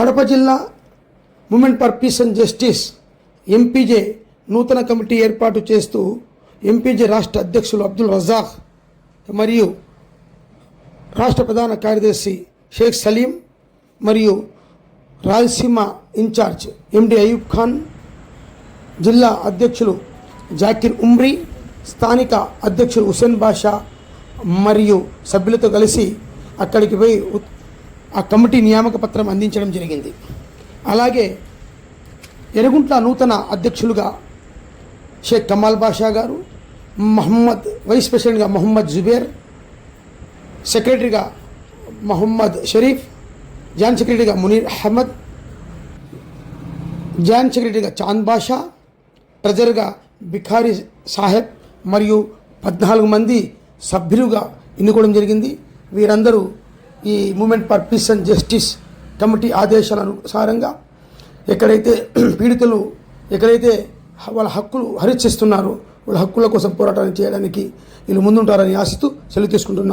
కడప జిల్లా movement for peace and justice MPJ నూతన committee ఏర్పాటు చేస్తూ ఎంపీజే రాష్ట్ర అధ్యక్షులు అబ్దుల్ రజాక్ మరియు రాష్ట్ర ప్రధాన కార్యదర్శి షేక్ సలీం మరియు Rayalaseema in charge MD Ayub Khan జిల్లా అధ్యక్షులు జాకిర్ ఉమ్రీ స్థానిక అధ్యక్షులు హుసేన్ బాషా మరియు సభ్యులతో కలిసి అక్కడికి పోయి ఆ కమిటీ నియామక పత్రం అందించడం జరిగింది. అలాగే ఎరుగుంట్ల నూతన అధ్యక్షులుగా షేక్ కమాల్ బాషా గారు మహమ్మద్ వైస్ ప్రెసిడెంట్గా మహమ్మద్ జుబేర్ సెక్రటరీగా మహమ్మద్ షరీఫ్ జాయింట్ సెక్రటరీగా మునీర్ అహ్మద్ జాయింట్ సెక్రటరీగా చాంద్ బాషా ట్రెజర్గా బిఖారీ సాహెబ్ మరియు పద్నాలుగు మంది సభ్యులుగా ఎన్నుకోవడం జరిగింది. వీరందరూ ఈ movement for peace and justice committee ఆదేశాల అనుసారంగా ఎక్కడైతే పీడితులు ఎక్కడైతే వాళ్ళ హక్కులు హరిచిస్తున్నారో వాళ్ళ హక్కుల కోసం పోరాటాన్ని చేయడానికి వీళ్ళు ముందుంటారని ఆశిస్తూ సెలవు తీసుకుంటున్నాం.